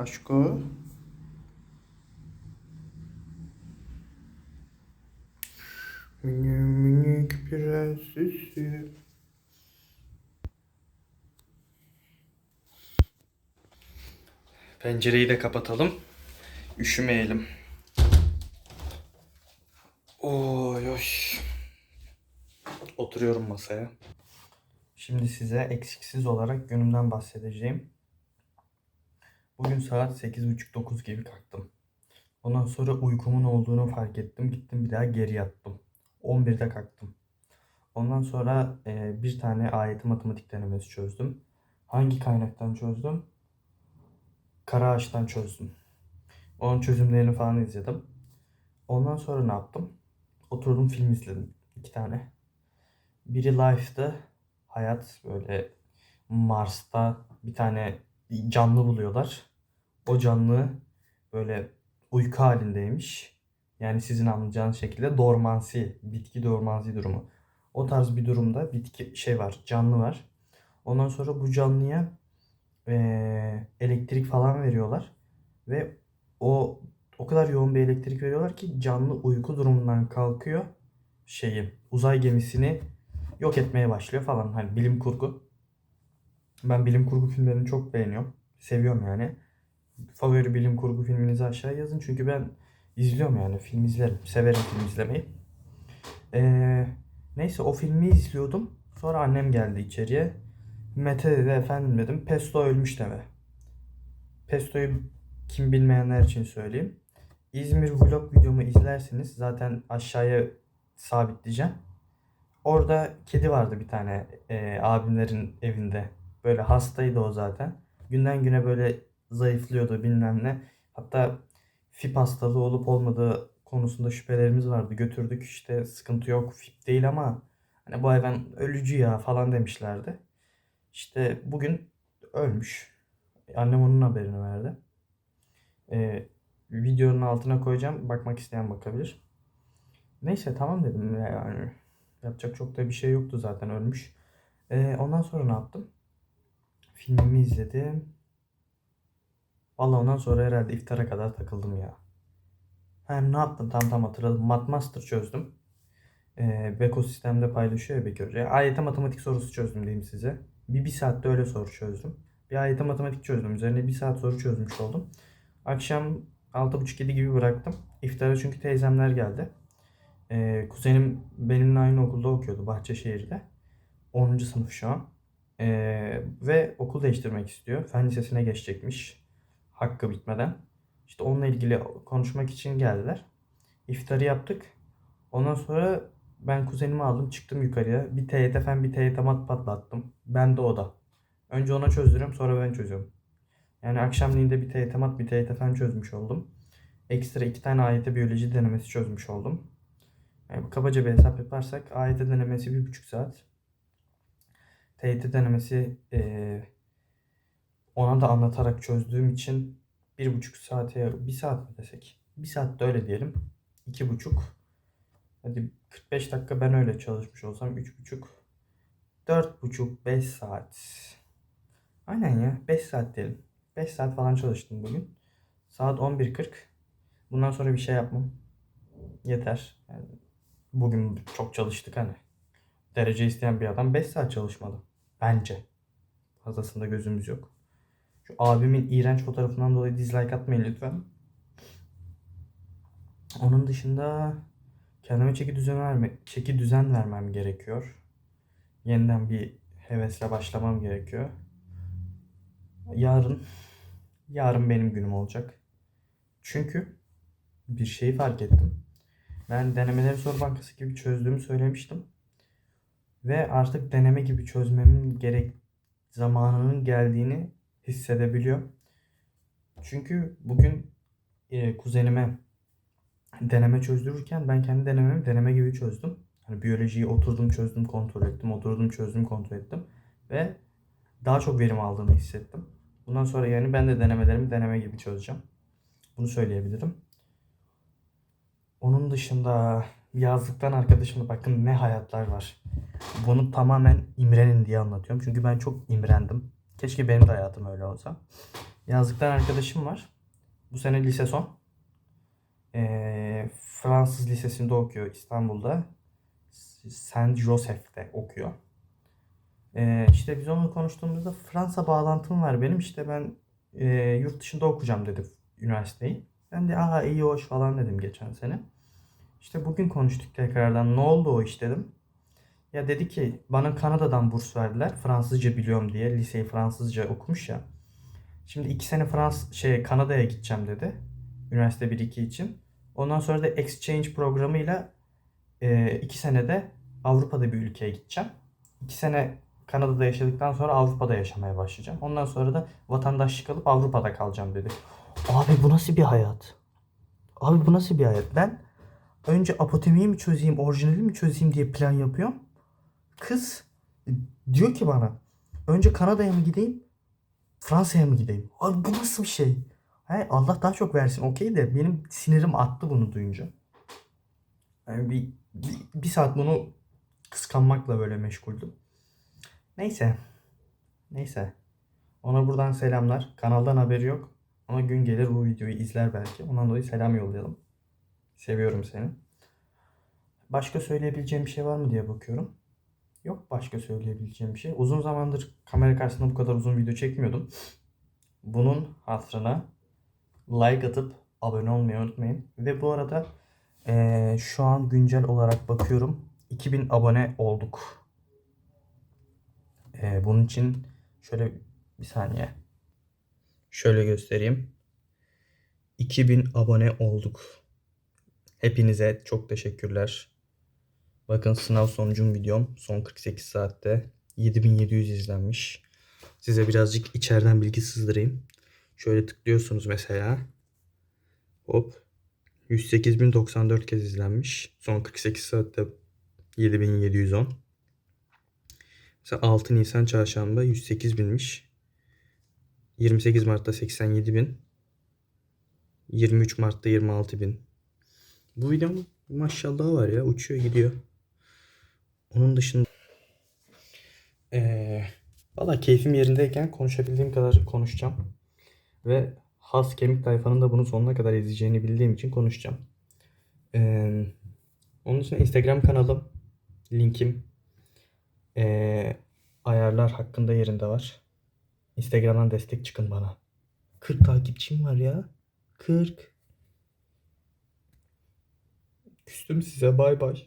Aşko. Minik minik prensesim. Pencereyi de kapatalım. Üşümeyelim. Oy oy. Oturuyorum masaya. Şimdi size eksiksiz olarak günümden bahsedeceğim. Bugün saat 8.30-9 gibi kalktım. Ondan sonra uykumun olduğunu fark ettim. Gittim bir daha geri yattım. 11'de kalktım. Ondan sonra e, bir tane ayeti matematik denemesi çözdüm. Hangi kaynaktan çözdüm? Kara Ağaç'tan çözdüm. Onun çözümlerini falan izledim. Ondan sonra ne yaptım? Oturdum film izledim. iki tane. Biri Life'dı. Hayat böyle Mars'ta bir tane canlı buluyorlar. O canlı böyle uyku halindeymiş. Yani sizin anlayacağınız şekilde dormansi, bitki dormansi durumu. O tarz bir durumda bitki şey var, canlı var. Ondan sonra bu canlıya eee, elektrik falan veriyorlar ve o o kadar yoğun bir elektrik veriyorlar ki canlı uyku durumundan kalkıyor şeyi uzay gemisini yok etmeye başlıyor falan hani bilim kurgu. Ben bilim kurgu filmlerini çok beğeniyorum. Seviyorum yani. Favori bilim kurgu filminizi aşağı yazın çünkü ben izliyorum yani film izlerim. Severim film izlemeyi. Ee, neyse o filmi izliyordum. Sonra annem geldi içeriye. Mete dedi efendim dedim. Pesto ölmüş deme. Pesto'yu kim bilmeyenler için söyleyeyim. İzmir vlog videomu izlersiniz. Zaten aşağıya sabitleyeceğim. Orada kedi vardı bir tane e, abimlerin evinde. Böyle hastaydı o zaten. Günden güne böyle zayıflıyordu bilmem ne. Hatta FIP hastalığı olup olmadığı konusunda şüphelerimiz vardı. Götürdük işte sıkıntı yok FIP değil ama hani bu hayvan ölücü ya falan demişlerdi. İşte bugün ölmüş. Annem onun haberini verdi. Ee, videonun altına koyacağım. Bakmak isteyen bakabilir. Neyse tamam dedim yani. Yapacak çok da bir şey yoktu zaten ölmüş. Ee, ondan sonra ne yaptım? Filmimi izledim. Vallahi ondan sonra herhalde iftara kadar takıldım ya. Hem ne yaptım tam tam hatırladım. Matmaster çözdüm. Ee, Beko sistemde paylaşıyor ya Bekir Hoca. AYT matematik sorusu çözdüm diyeyim size. Bir, bir saatte öyle soru çözdüm. Bir AYT matematik çözdüm. Üzerine bir saat soru çözmüş oldum. Akşam 6.30-7 gibi bıraktım. İftara çünkü teyzemler geldi. Ee, kuzenim benimle aynı okulda okuyordu Bahçeşehir'de. 10. sınıf şu an. Ee, ve okul değiştirmek istiyor. Fen lisesine geçecekmiş. Hakkı bitmeden. İşte onunla ilgili konuşmak için geldiler. İftarı yaptık. Ondan sonra ben kuzenimi aldım çıktım yukarıya. Bir TYT fen bir TYT mat patlattım. Ben de o da. Önce ona çözdürüyorum sonra ben çözüyorum. Yani akşamleyin de bir TYT mat bir TYT fen çözmüş oldum. Ekstra iki tane AYT biyoloji denemesi çözmüş oldum. Yani kabaca bir hesap yaparsak AYT denemesi bir buçuk saat. TYT denemesi eee, ona da anlatarak çözdüğüm için bir buçuk saate bir saat mi desek? Bir saat de öyle diyelim. İki buçuk. Hadi 45 dakika ben öyle çalışmış olsam üç buçuk. Dört buçuk beş saat. Aynen ya 5 saat diyelim. 5 saat falan çalıştım bugün. Saat 11.40. Bundan sonra bir şey yapmam. Yeter. Yani bugün çok çalıştık hani. Derece isteyen bir adam 5 saat çalışmalı. Bence. Fazlasında gözümüz yok. Şu abimin iğrenç fotoğrafından dolayı dislike atmayın lütfen. Onun dışında kendime çeki düzen verme, çeki düzen vermem gerekiyor. Yeniden bir hevesle başlamam gerekiyor. Yarın yarın benim günüm olacak. Çünkü bir şeyi fark ettim. Ben denemeleri soru bankası gibi çözdüğümü söylemiştim. Ve artık deneme gibi çözmemin gerek zamanının geldiğini hissedebiliyorum. Çünkü bugün e, kuzenime deneme çözdürürken ben kendi denememi deneme gibi çözdüm. Hani biyolojiyi oturdum çözdüm kontrol ettim, oturdum çözdüm kontrol ettim ve daha çok verim aldığımı hissettim. Bundan sonra yani ben de denemelerimi deneme gibi çözeceğim. Bunu söyleyebilirim. Onun dışında yazlıktan arkadaşımla bakın ne hayatlar var. Bunu tamamen imrenin diye anlatıyorum. Çünkü ben çok imrendim. Keşke benim de hayatım öyle olsa. Yazlıktan arkadaşım var. Bu sene lise son. Ee, Fransız lisesinde okuyor İstanbul'da. Saint Joseph'te okuyor. Ee, işte biz onunla konuştuğumuzda Fransa bağlantım var benim. İşte ben e, yurt dışında okuyacağım dedi üniversiteyi. Ben de aa iyi hoş falan dedim geçen sene. İşte bugün konuştuk tekrardan. Ne oldu o iş dedim. Ya dedi ki bana Kanada'dan burs verdiler. Fransızca biliyorum diye. Liseyi Fransızca okumuş ya. Şimdi iki sene Frans şey Kanada'ya gideceğim dedi. Üniversite 1-2 için. Ondan sonra da exchange programıyla e, iki senede Avrupa'da bir ülkeye gideceğim. İki sene Kanada'da yaşadıktan sonra Avrupa'da yaşamaya başlayacağım. Ondan sonra da vatandaşlık alıp Avrupa'da kalacağım dedi. Abi bu nasıl bir hayat? Abi bu nasıl bir hayat? Ben önce apotemiyi mi çözeyim, orijinali mi çözeyim diye plan yapıyorum. Kız diyor ki bana önce Kanada'ya mı gideyim, Fransa'ya mı gideyim? Abi bu nasıl bir şey? He, Allah daha çok versin okey de benim sinirim attı bunu duyunca. Yani bir, bir, bir saat bunu kıskanmakla böyle meşguldüm. Neyse. Neyse. Ona buradan selamlar. Kanaldan haberi yok. Ama gün gelir bu videoyu izler belki. Ondan dolayı selam yollayalım. Seviyorum seni. Başka söyleyebileceğim bir şey var mı diye bakıyorum. Yok başka söyleyebileceğim bir şey. Uzun zamandır kamera karşısında bu kadar uzun video çekmiyordum. Bunun hatırına like atıp abone olmayı unutmayın. Ve bu arada eee, şu an güncel olarak bakıyorum. 2000 abone olduk. Eee, bunun için şöyle bir saniye. Şöyle göstereyim. 2000 abone olduk. Hepinize çok teşekkürler. Bakın sınav sonucum videom son 48 saatte 7700 izlenmiş. Size birazcık içeriden bilgi sızdırayım. Şöyle tıklıyorsunuz mesela. Hop. 108.094 kez izlenmiş. Son 48 saatte 7710. Mesela 6 Nisan çarşamba 108 binmiş. 28 Mart'ta 87 bin. 23 Mart'ta 26 bin. Bu videom maşallah var ya uçuyor gidiyor. Onun dışında ee, valla keyfim yerindeyken konuşabildiğim kadar konuşacağım. Ve has kemik tayfanın da bunu sonuna kadar izleyeceğini bildiğim için konuşacağım. Ee, onun için Instagram kanalım, linkim, ee, ayarlar hakkında yerinde var. Instagram'dan destek çıkın bana. 40 takipçim var ya. 40. Küstüm size bay bay.